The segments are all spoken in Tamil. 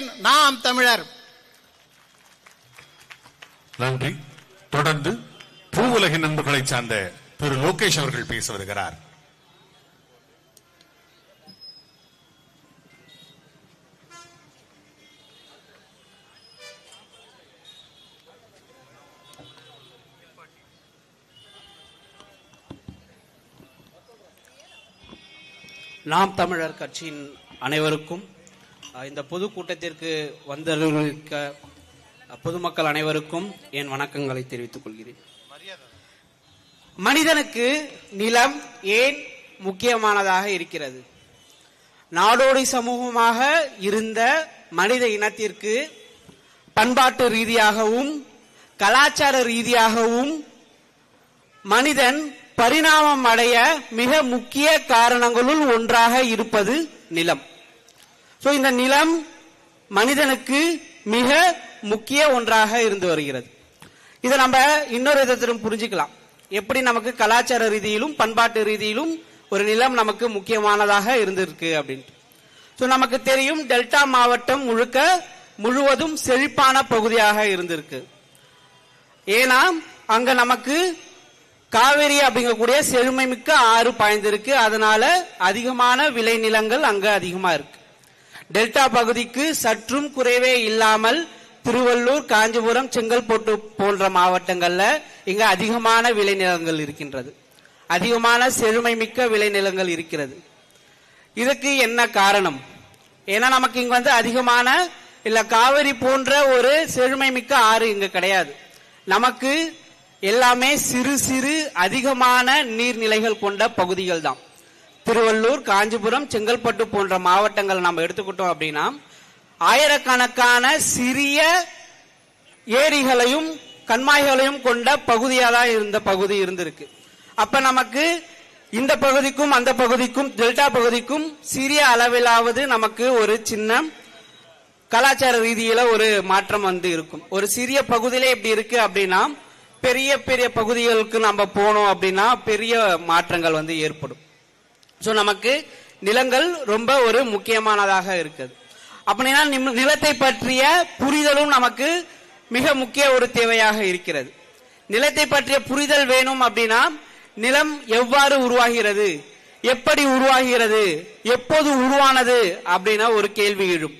வரவேற்கிறேன் நாம் தமிழர். நன்றி. தொடர்ந்து பூவுலகின் நண்பர்களை சார்ந்த திரு லோகேஷ் அவர்கள் பேச வருகிறார். நாம் தமிழர் கட்சியின் அனைவருக்கும் இந்த பொதுக்கூட்டத்திற்கு வந்திருக்க பொதுமக்கள் அனைவருக்கும் என் வணக்கங்களை தெரிவித்துக் கொள்கிறேன். மனிதனுக்கு நிலம் ஏன் முக்கியமானதாக இருக்கிறது? நாடோடி சமூகமாக இருந்த மனித இனத்திற்கு பண்பாட்டு ரீதியாகவும் கலாச்சார ரீதியாகவும் மனிதன் பரிணாமம் அடைய மிக முக்கிய காரணங்களுள் ஒன்றாக இருப்பது நிலம். சோ இந்த நிலம் மனிதனுக்கு மிக முக்கிய ஒன்றாக இருந்து வருகிறது. இதை நம்ம இன்னொரு விதத்திலும் புரிஞ்சுக்கலாம். எப்படி நமக்கு கலாச்சார ரீதியிலும் பண்பாட்டு ரீதியிலும் ஒரு நிலம் நமக்கு முக்கியமானதாக இருந்திருக்கு அப்படின்ட்டு. ஸோ நமக்கு தெரியும் டெல்டா மாவட்டம் முழுக்க முழுவதும் செழிப்பான பகுதியாக இருந்திருக்கு. ஏன்னா அங்க நமக்கு காவேரி அப்படிங்கக்கூடிய செழுமை மிக்க ஆறு பாய்ந்திருக்கு. அதனால அதிகமான விளைநிலங்கள் அங்க அதிகமா இருக்கு. டெல்டா பகுதிக்கு சற்றும் குறைவே இல்லாமல் திருவள்ளூர் காஞ்சிபுரம் செங்கல்பட்டு போன்ற மாவட்டங்கள்ல இங்க அதிகமான விளைநிலங்கள் இருக்கின்றது. அதிகமான செழுமை மிக்க விளைநிலங்கள் இருக்கிறது. இதுக்கு என்ன காரணம்? ஏன்னா நமக்கு இங்க வந்து அதிகமான இல்ல காவிரி போன்ற ஒரு செழுமை மிக்க ஆறு இங்க கிடையாது. நமக்கு எல்லாமே சிறு சிறு அதிகமான நீர்நிலைகள் கொண்ட பகுதிகள் தான். திருவள்ளூர் காஞ்சிபுரம் செங்கல்பட்டு போன்ற மாவட்டங்கள் நம்ம எடுத்துக்கிட்டோம் அப்படின்னா ஆயிரக்கணக்கான சிறிய ஏரிகளையும் கண்மாய்களையும் கொண்ட பகுதியாக தான் இருந்த பகுதி இருந்திருக்கு. அப்ப நமக்கு இந்த பகுதிக்கும் அந்த பகுதிக்கும் டெல்டா பகுதிக்கும் சிறிய அளவிலாவது நமக்கு ஒரு சின்ன கலாச்சார ரீதியில ஒரு மாற்றம் வந்து இருக்கும். ஒரு சிறிய பகுதியில இப்படி இருக்கு அப்படின்னா பெரிய பெரிய பகுதிகளுக்கு நம்ம போனோம் அப்படின்னா பெரிய மாற்றங்கள் வந்து ஏற்படும். ஸோ நமக்கு நிலங்கள் ரொம்ப ஒரு முக்கியமானதாக இருக்குது. அப்படின்னா நிம்- நிலத்தை பற்றிய புரிதலும் நமக்கு மிக முக்கிய ஒரு தேவையாக இருக்கிறது. நிலத்தை பற்றிய புரிதல் வேணும் அப்படின்னா நிலம் எவ்வாறு உருவாகிறது? எப்படி உருவாகிறது? எப்போது உருவானது? அப்படின்னா ஒரு கேள்வி எழும்.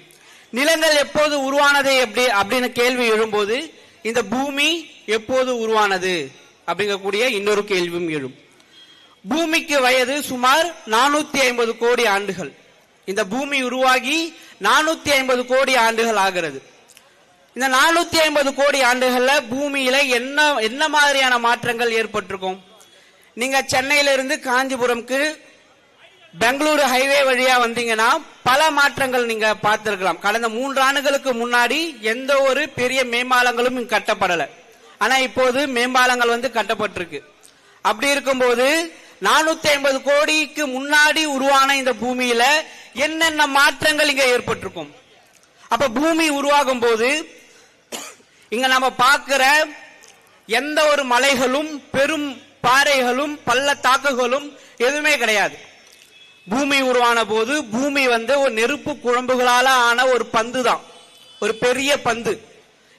நிலங்கள் எப்போது உருவானது எப்படி அப்படின்னு கேள்வி எழும்போது இந்த பூமி எப்போது உருவானது? அப்படிங்கக்கூடிய இன்னொரு கேள்வியும் எழும். பூமிக்கு வயது சுமார் நானூத்தி ஐம்பது கோடி ஆண்டுகள். இந்த பூமி உருவாகி நானூத்தி ஐம்பது கோடி ஆண்டுகள் ஆகிறது. இந்த நானூத்தி ஐம்பது கோடி ஆண்டுகள்ல பூமியில என்ன என்ன மாதிரியான மாற்றங்கள் ஏற்பட்டிருக்கும்? நீங்க சென்னையில இருந்து காஞ்சிபுரம்க்கு பெங்களூரு ஹைவே வழியா வந்தீங்கன்னா பல மாற்றங்கள் நீங்க பார்த்திருக்கலாம். கடந்த மூன்று ஆண்டுகளுக்கு முன்னாடி எந்த ஒரு பெரிய மேம்பாலங்களும் இங்க கட்டப்படல. ஆனா இப்போது மேம்பாலங்கள் வந்து கட்டப்பட்டிருக்கு. அப்படி இருக்கும்போது நானூத்தி ஐம்பது கோடிக்கு முன்னாடி உருவான இந்த பூமியில என்னென்ன மாற்றங்கள் இங்க ஏற்பட்டிருக்கும்? அப்ப பூமி உருவாகும் போது இங்க நம்ம பார்க்கிற எந்த ஒரு மலைகளும் பெரும் பாறைகளும் பள்ளத்தாக்குகளும் எதுவுமே கிடையாது. பூமி உருவான போது பூமி வந்து ஒரு நெருப்பு குழம்புகளால ஆன ஒரு பந்து தான். ஒரு பெரிய பந்து.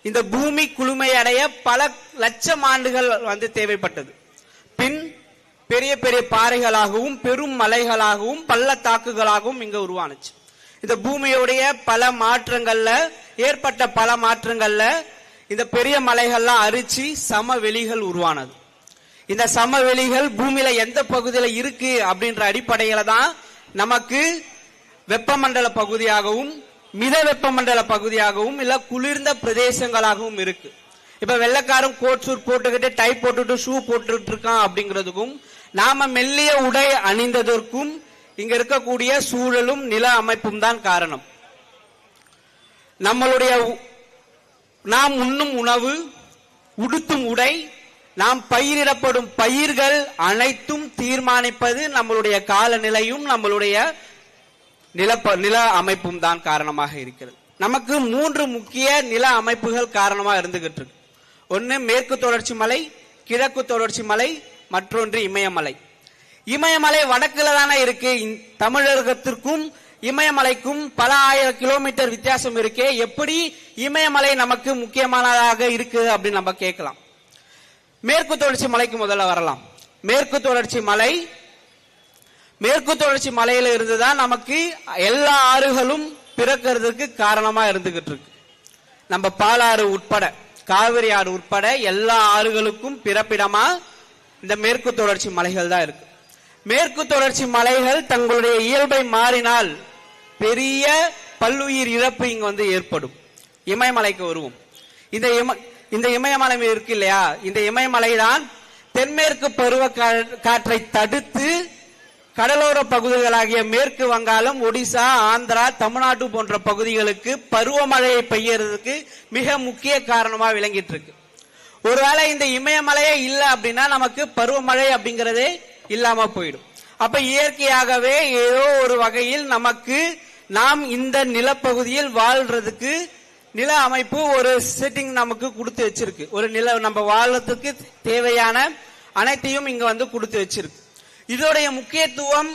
இந்த பூமி குளுமையடைய பல லட்சம் ஆண்டுகள் வந்து தேவைப்பட்டது. பெரிய பெரிய பாறைகளாகவும் பெரும் மலைகளாகவும் பள்ளத்தாக்குகளாகவும் இங்க உருவானுச்சு. இந்த பூமியுடைய பல மாற்றங்கள்ல ஏற்பட்ட பல மாற்றங்கள்ல இந்த பெரிய மலைகள்லாம் அரிச்சு சமவெளிகள் உருவானது. இந்த சமவெளிகள் பூமியில எந்த பகுதியில இருக்கு அப்படின்ற அடிப்படையில தான் நமக்கு வெப்பமண்டல பகுதியாகவும் மித வெப்பமண்டல பகுதியாகவும் இல்ல குளிர்ந்த பிரதேசங்களாகவும் இருக்கு. இப்ப வெள்ளக்காரன் கோட் சூட் போட்டுக்கிட்டு டை போட்டுட்டு ஷூ போட்டுட்டு இருக்கான் அப்படிங்கிறதுக்கும் நாம மெல்லிய உடை அணிந்ததற்கும் இங்க இருக்கக்கூடிய சூழலும் நில அமைப்பும் தான் காரணம். நம்மளுடைய உ- நாம் உண்ணும் உணவு உடுத்தும் உடை நாம் பயிரிடப்படும் பயிர்கள் அனைத்தும் தீர்மானிப்பது நம்மளுடைய காலநிலையும் நம்மளுடைய நிலப்ப நில அமைப்பும் தான் காரணமாக இருக்கிறது. நமக்கு மூன்று முக்கிய நில அமைப்புகள் காரணமாக இருந்துகிட்டு இருக்கு. ஒன்னு மேற்கு தொடர்ச்சி மலை கிழக்கு தொடர்ச்சி மலை மற்றொன்று இமயமலை. இமயமலை வடக்குல தானே இருக்கு. தமிழகத்திற்கும் இமயமலைக்கும் பல ஆயிரம் கிலோமீட்டர் வித்தியாசம் இருக்கே. எப்படி இமயமலை நமக்கு முக்கியமானதாக இருக்கு அப்படின்னு நம்ம கேட்கலாம். மேற்கு தொடர்ச்சி மலைக்கு முதல்ல வரலாம். மேற்கு தொடர்ச்சி மலை மேற்கு தொடர்ச்சி மலையில இருந்துதான் நமக்கு எல்லா ஆறுகளும் பிறக்கிறதுக்கு காரணமா இருந்துகிட்டு இருக்கு. நம்ம பாலாறு உட்பட காவிரி ஆறு உட்பட எல்லா ஆறுகளுக்கும் பிறப்பிடமா இந்த மேற்கு தொடர்ச்சி மலைகள் தான் இருக்கு. மேற்கு தொடர்ச்சி மலைகள் தங்களுடைய இயல்பை மாறினால் பெரிய பல்லுயிர் இழப்பு இங்க வந்து ஏற்படும். இமயமலைக்கு வருவோம். இந்த இம இந்த இமயமலை இருக்கு இல்லையா? இந்த இமயமலை தான் தென்மேற்கு பருவ கா- காற்றை தடுத்து கடலோர பகுதிகளாகிய மேற்கு வங்காளம் ஒடிசா ஆந்திரா தமிழ்நாடு போன்ற பகுதிகளுக்கு பருவமழையை பெய்யறதுக்கு மிக முக்கிய காரணமா விளங்கிட்டு இருக்கு. ஒருவேளை இந்த இமயமலையே இல்ல அப்படின்னா நமக்கு பருவமழை அப்படிங்கறதே இல்லாம போயிடும். அப்ப இயற்கையாகவே ஏதோ ஒரு வகையில் நமக்கு நாம் இந்த நிலப்பகுதியில் வாழ்றதுக்கு நில அமைப்பு ஒரு செட்டிங் நமக்கு கொடுத்து வச்சிருக்கு. ஒரு நில நம்ம வாழ்றதுக்கு தேவையான அனைத்தையும் இங்க வந்து கொடுத்து வச்சிருக்கு. இதோடைய முக்கியத்துவம்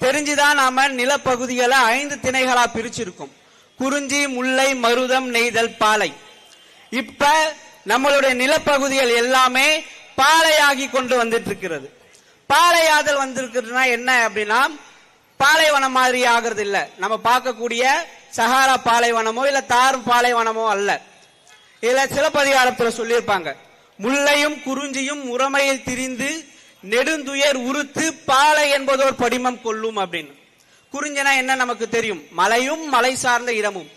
தெரிஞ்சுதான் நாம நிலப்பகுதிகளை ஐந்து திணைகளா பிரிச்சிருக்கோம். குறிஞ்சி முல்லை மருதம் நெய்தல் பாலை. இப்ப நம்மளுடைய நிலப்பகுதிகள் எல்லாமே பாலையாகி கொண்டு வந்துட்டு இருக்கிறது பாலையாதல் வந்திருக்கிறதுனா என்ன அப்படின்னா பாலைவனம் மாதிரி ஆகிறது இல்ல. நம்ம பார்க்கக்கூடிய சஹாரா பாலைவனமோ இல்ல தார் பாலைவனமோ அல்ல. இதுல சிலப்பதிகாரத்துல சொல்லியிருப்பாங்க. முல்லையும் குறிஞ்சியும் முறைமையில் திரிந்து நெடுந்துயர் உறுத்து பாலை என்பதோர் படிமம் கொள்ளும் அப்படின்னு. குறிஞ்சினா என்ன நமக்கு தெரியும்? மலையும் மலை சார்ந்த இடமும்.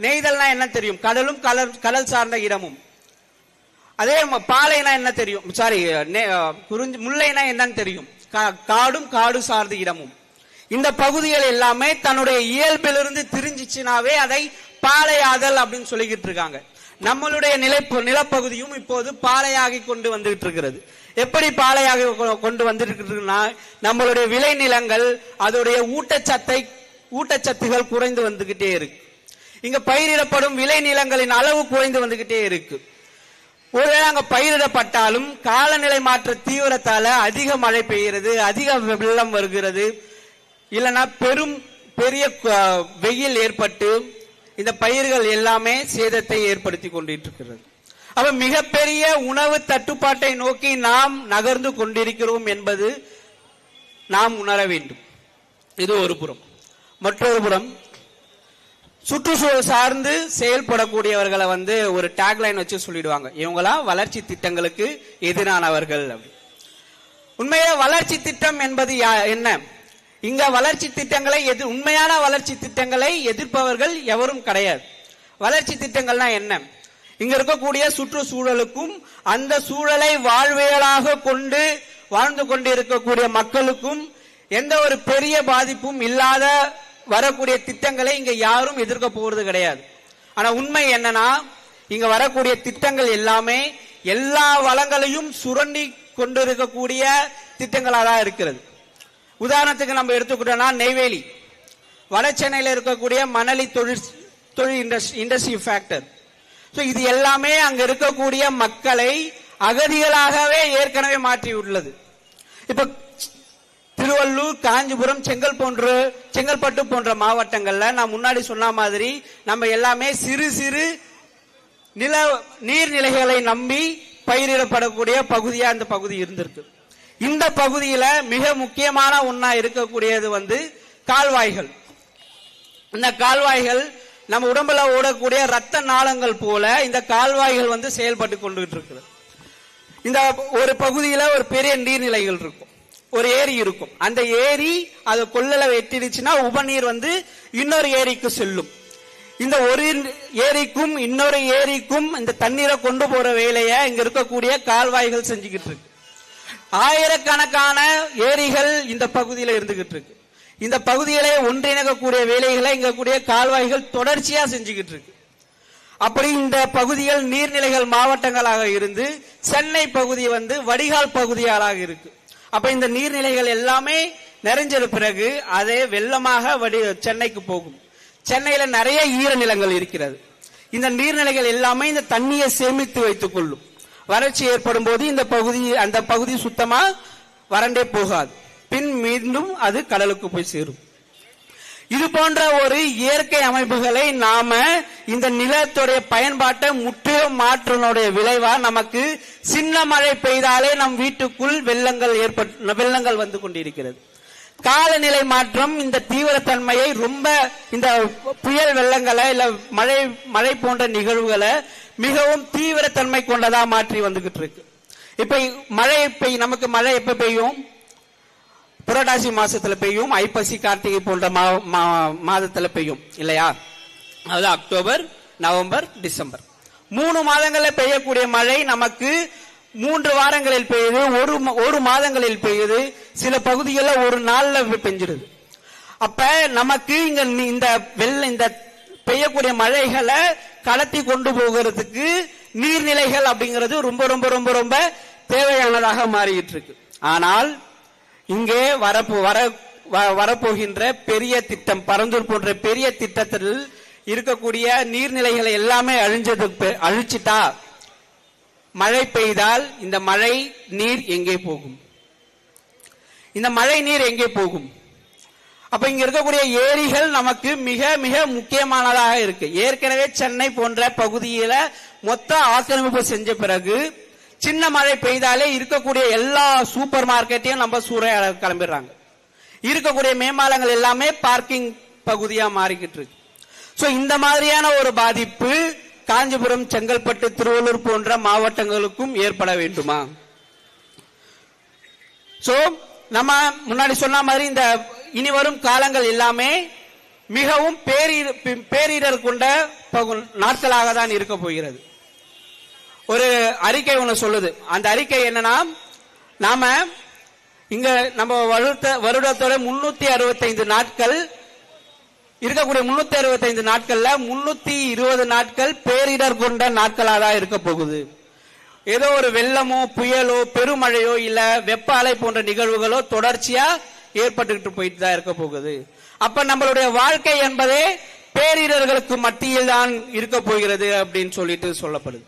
நெய்தல்னா என்ன தெரியும்? கடலும் கடல் கடல் சார்ந்த இடமும். அதே பாலைனா என்ன தெரியும்? சாரி குறிஞ்சி முல்லைனா என்னன்னு தெரியும். கா- காடும் காடு சார்ந்த இடமும். இந்த பகுதிகள் எல்லாமே தன்னுடைய இயல்பிலிருந்து திரிஞ்சிச்சுனாவே அதை பாலையாதல் அப்படின்னு சொல்லிக்கிட்டு இருக்காங்க. நம்மளுடைய நிலை நிலப்பகுதியும் இப்போது பாலையாகி கொண்டு வந்துகிட்டு இருக்கிறது. எப்படி பாலையாகி கொ- கொண்டு வந்துருக்குன்னா இருக்குன்னா நம்மளுடைய விளைநிலங்கள் அதோடைய ஊட்டச்சத்தை ஊட்டச்சத்துகள் குறைந்து வந்துகிட்டே இருக்கு. இங்க பயிரிடப்படும் விளைநிலங்களின் அளவு குறைந்து வந்துகிட்டே இருக்கு. ஒருவேளை அங்க பயிரிடப்பட்டாலும் காலநிலை மாற்ற தீவிரத்தால அதிக மழை பெய்கிறது அதிக வெள்ளம் வருகிறது. இல்லைன்னா பெரும் பெரிய வெயில் ஏற்பட்டு இந்த பயிர்கள் எல்லாமே சேதத்தை ஏற்படுத்தி கொண்டிட்டு இருக்கிறது அப்ப மிகப்பெரிய உணவு தட்டுப்பாட்டை நோக்கி நாம் நகர்ந்து கொண்டிருக்கிறோம் என்பது நாம் உணர வேண்டும். இது ஒரு புறம். மற்றொரு புறம் சுற்றுச்சூழல் சார்ந்து செயல்படக்கூடியவர்களை வந்து ஒரு டேக்லைன் வச்சு சொல்லிடுவாங்க. இவங்களாம் வளர்ச்சி திட்டங்களுக்கு எதிரானவர்கள் அப்படி. வளர்ச்சி திட்டம் என்பது யா- என்ன? இங்க வளர்ச்சி திட்டங்களை எது உண்மையான வளர்ச்சி திட்டங்களை எதிர்ப்பவர்கள் எவரும் கிடையாது. வளர்ச்சி திட்டங்கள்னா என்ன? இங்க இருக்கக்கூடிய சுற்றுச்சூழலுக்கும் அந்த சூழலை வாழ்வியலாக கொண்டு வாழ்ந்து கொண்டு இருக்கக்கூடிய மக்களுக்கும் எந்த ஒரு பெரிய பாதிப்பும் இல்லாத வரக்கூடிய திட்டங்களை இங்க யாரும் எதிர்க்க போறது கிடையாது. ஆனா உண்மை என்னன்னா இங்க வரக்கூடிய திட்டங்கள் எல்லாமே எல்லா வளங்களையும் சுரண்டி கொண்டு இருக்கக்கூடிய திட்டங்களா தான் இருக்கிறது. உதாரணத்துக்கு நம்ம எடுத்துக்கிட்டோம்னா நெய்வேலி. வட சென்னையில் இருக்கக்கூடிய மணலி தொழில் தொழில் இண்டஸ்ட்ரி இண்டஸ்ட்ரி ஃபேக்டர். ஸோ இது எல்லாமே அங்க இருக்கக்கூடிய மக்களை அகதிகளாகவே ஏற்கனவே மாற்றி உள்ளது இப்போ திருவள்ளூர் காஞ்சிபுரம் செங்கல் போன்ற செங்கல்பட்டு போன்ற மாவட்டங்கள்ல நான் முன்னாடி சொன்ன மாதிரி நம்ம எல்லாமே சிறு சிறு நில நீர்நிலைகளை நம்பி பயிரிடப்படக்கூடிய பகுதியா இந்த பகுதி இருந்திருக்கு. இந்த பகுதியில மிக முக்கியமான ஒன்னா இருக்கக்கூடியது வந்து கால்வாய்கள். இந்த கால்வாய்கள் நம்ம உடம்புல ஓடக்கூடிய ரத்த நாளங்கள் போல இந்த கால்வாய்கள் வந்து செயல்பட்டு கொண்டுகிட்டு இருக்குது. இந்த ஒரு பகுதியில ஒரு பெரிய நீர்நிலைகள் இருக்கும். ஒரு ஏரி இருக்கும். அந்த ஏரி அது கொள்ளல வெட்டிடுச்சுன்னா உபநீர் வந்து இன்னொரு ஏரிக்கு செல்லும். இந்த ஒரு ஏரிக்கும் இன்னொரு ஏரிக்கும் இந்த தண்ணீரை கொண்டு போற வேலையை இங்க இருக்கக்கூடிய கால்வாய்கள் செஞ்சுக்கிட்டு இருக்கு. ஆயிரக்கணக்கான ஏரிகள் இந்த பகுதியில இருந்துகிட்டு இருக்கு. இந்த பகுதிகளை ஒன்றிணைக்கக்கூடிய வேலைகளை இங்க கூடிய கால்வாய்கள் தொடர்ச்சியா செஞ்சுக்கிட்டு இருக்கு. அப்படி இந்த பகுதிகள் நீர்நிலைகள் மாவட்டங்களாக இருந்து சென்னை பகுதி வந்து வடிகால் பகுதிகளாக இருக்கு. அப்ப இந்த நீர்நிலைகள் எல்லாமே நிறைஞ்சது பிறகு அதே வெள்ளமாக வடி சென்னைக்கு போகும். சென்னையில நிறைய ஈரநிலங்கள் இருக்கிறது. இந்த நீர்நிலைகள் எல்லாமே இந்த தண்ணியை சேமித்து வைத்துக் கொள்ளும். வறட்சி ஏற்படும் போது இந்த பகுதி அந்த பகுதி சுத்தமா வறண்டே போகாது. பின் மீண்டும் அது கடலுக்கு போய் சேரும். இது போன்ற ஒரு இயற்கை அமைப்புகளை நாம இந்த நிலத்துடைய பயன்பாட்டை முற்றிலும் மாற்றினுடைய விளைவா நமக்கு சின்ன மழை பெய்தாலே நம் வீட்டுக்குள் வெள்ளங்கள் ஏற்பட்டு வெள்ளங்கள் வந்து கொண்டிருக்கிறது. காலநிலை மாற்றம் இந்த தீவிரத்தன்மையை ரொம்ப இந்த புயல் வெள்ளங்களை இல்ல மழை மழை போன்ற நிகழ்வுகளை மிகவும் தீவிரத்தன்மை கொண்டதா மாற்றி வந்துகிட்டு இருக்கு. இப்ப மழை பெய் நமக்கு மழை எப்ப பெய்யும்? புரட்டாசி மாசத்துல பெய்யும் ஐப்பசி கார்த்திகை போன்ற மா- மா- மாதத்துல பெய்யும் இல்லையா? அதாவது அக்டோபர் நவம்பர் டிசம்பர். மூணு மாதங்களில் பெய்யக்கூடிய மழை நமக்கு மூன்று வாரங்களில் பெய்யுது ஒரு ஒரு மாதங்களில் பெய்யுது சில பகுதிகளில் ஒரு நாளில் பெஞ்சிடுது. அப்ப நமக்கு இங்க இந்த வெள்ள இந்த பெய்யக்கூடிய மழைகளை கடத்தி கொண்டு போகிறதுக்கு நீர்நிலைகள் அப்படிங்கிறது ரொம்ப ரொம்ப ரொம்ப ரொம்ப தேவையானதாக மாறிட்டு இருக்கு ஆனால் இங்கே வரப்போ வர வ- வரப்போகின்ற பெரிய திட்டம் பரந்தூர் போன்ற பெரிய திட்டத்தில் இருக்கக்கூடிய நீர்நிலைகளை எல்லாமே அழிஞ்சது பெ- அழிச்சிட்டா மழை பெய்தால் இந்த மழை நீர் எங்கே போகும்? இந்த மழை நீர் எங்கே போகும்? அப்ப இங்க இருக்கக்கூடிய ஏரிகள் நமக்கு மிக மிக முக்கியமானதாக இருக்கு. ஏற்கனவே சென்னை போன்ற பகுதியில மொத்த ஆக்கிரமிப்பு செஞ்ச பிறகு சின்ன மழை பெய்தாலே இருக்கக்கூடிய எல்லா சூப்பர் மார்க்கெட்டையும் நம்ம சூறையாட கிளம்பிடுறாங்க. இருக்கக்கூடிய மேம்பாலங்கள் எல்லாமே பார்க்கிங் பகுதியா மாறிக்கிட்டு இருக்கு. சோ இந்த மாதிரியான ஒரு பாதிப்பு காஞ்சிபுரம் செங்கல்பட்டு திருவள்ளூர் போன்ற மாவட்டங்களுக்கும் ஏற்பட வேண்டுமா? சோ நம்ம முன்னாடி சொன்ன மாதிரி இந்த இனி வரும் காலங்கள் எல்லாமே மிகவும் பேரிடர் கொண்ட பகு- நாட்களாக தான் இருக்க போகிறது. ஒரு அறிக்கை ஒன்று சொல்லுது. அந்த அறிக்கை என்னன்னா நாம இங்க நம்ம வருட வருடத்தோட முன்னூத்தி அறுபத்தைந்து நாட்கள் இருக்கக்கூடிய முன்னூத்தி அறுபத்தைந்து நாட்கள்ல முன்னூத்தி இருபது நாட்கள் பேரிடர் கொண்ட நாட்களாக தான் இருக்க போகுது. ஏதோ ஒரு வெள்ளமோ புயலோ பெருமழையோ இல்ல வெப்ப அலை போன்ற நிகழ்வுகளோ தொடர்ச்சியா ஏற்பட்டுக்கிட்டு போயிட்டு தான் இருக்க போகுது. அப்ப நம்மளுடைய வாழ்க்கை என்பதே பேரிடர்களுக்கு மத்தியில் தான் இருக்க போகிறது அப்படின்னு சொல்லிட்டு சொல்லப்படுது.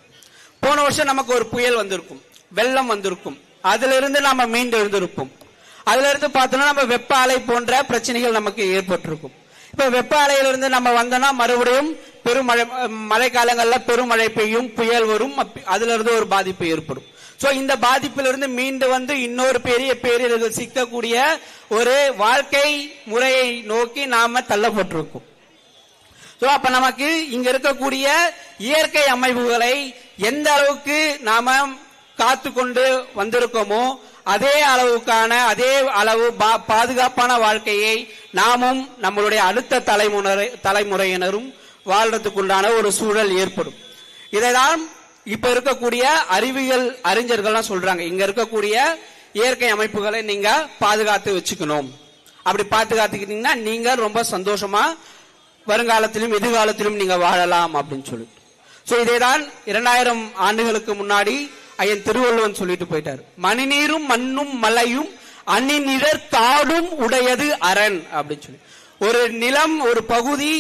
போன வருஷம் நமக்கு ஒரு புயல் வந்திருக்கும். வெள்ளம் வந்திருக்கும். அதுல இருந்து நாம மீண்டு எழுந்திருப்போம். அதுல இருந்து பார்த்தோம்னா நம்ம வெப்ப அலை போன்ற பிரச்சனைகள் நமக்கு ஏற்பட்டிருக்கும். இப்ப வெப்ப அலையிலிருந்து நம்ம வந்தோம்னா மறுபடியும் பெருமழை மழை காலங்கள்ல பெருமழை பெய்யும் புயல் வரும் அதுல இருந்து ஒரு பாதிப்பு ஏற்படும். சோ இந்த பாதிப்பிலிருந்து மீண்டு வந்து இன்னொரு பெரிய பேரிடர்கள் சிக்கக்கூடிய ஒரு வாழ்க்கை முறையை நோக்கி நாம தள்ளப்பட்டிருக்கோம். சோ அப்ப நமக்கு இங்க இருக்கக்கூடிய இயற்கை அமைப்புகளை எந்த அளவுக்கு நாம காத்து கொண்டு வந்திருக்கோமோ அதே அளவுக்கான அதே அளவு பா- பாதுகாப்பான வாழ்க்கையை நாமும் நம்மளுடைய அடுத்த தலைமுறை தலைமுறையினரும் வாழ்றதுக்குண்டான ஒரு சூழல் ஏற்படும். இதைதான் இப்ப இருக்கக்கூடிய அறிவியல் அறிஞர்கள்லாம் சொல்றாங்க. இங்க இருக்கக்கூடிய இயற்கை அமைப்புகளை நீங்க பாதுகாத்து வச்சுக்கணும். அப்படி பாதுகாத்துக்கிட்டீங்கன்னா நீங்க ரொம்ப சந்தோஷமா வருங்காலத்திலும் எதிர்காலத்திலும் நீங்க வாழலாம் அப்படின்னு சொல்லிட்டு சோ இதேதான் இரண்டாயிரம் ஆண்டுகளுக்கு முன்னாடி ஐயன் திருவள்ளுவன் சொல்லிட்டு போயிட்டார். மணிநீரும் மண்ணும் மலையும் அணிநிழற் காடும் உடையது அரண் அப்படின்னு சொல்லி. ஒரு நிலம் ஒரு பகுதி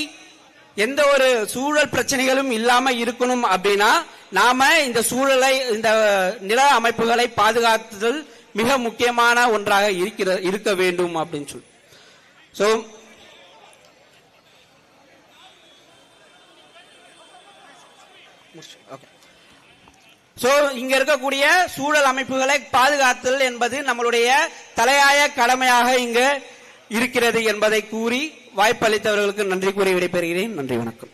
எந்த ஒரு சூழல் பிரச்சனைகளும் இல்லாம இருக்கணும் அப்படின்னா நாம இந்த சூழலை இந்த நில அமைப்புகளை பாதுகாத்துதல் மிக முக்கியமான ஒன்றாக இருக்கிற இருக்க வேண்டும் அப்படின்னு சொல்லி. சோ சோ இங்க இருக்கக்கூடிய சூழல் அமைப்புகளை பாதுகாத்தல் என்பது நம்மளுடைய தலையாய கடமையாக இங்கு இருக்கிறது என்பதை கூறி வாய்ப்பளித்தவர்களுக்கு நன்றி கூறி விடைபெறுகிறேன். நன்றி வணக்கம்.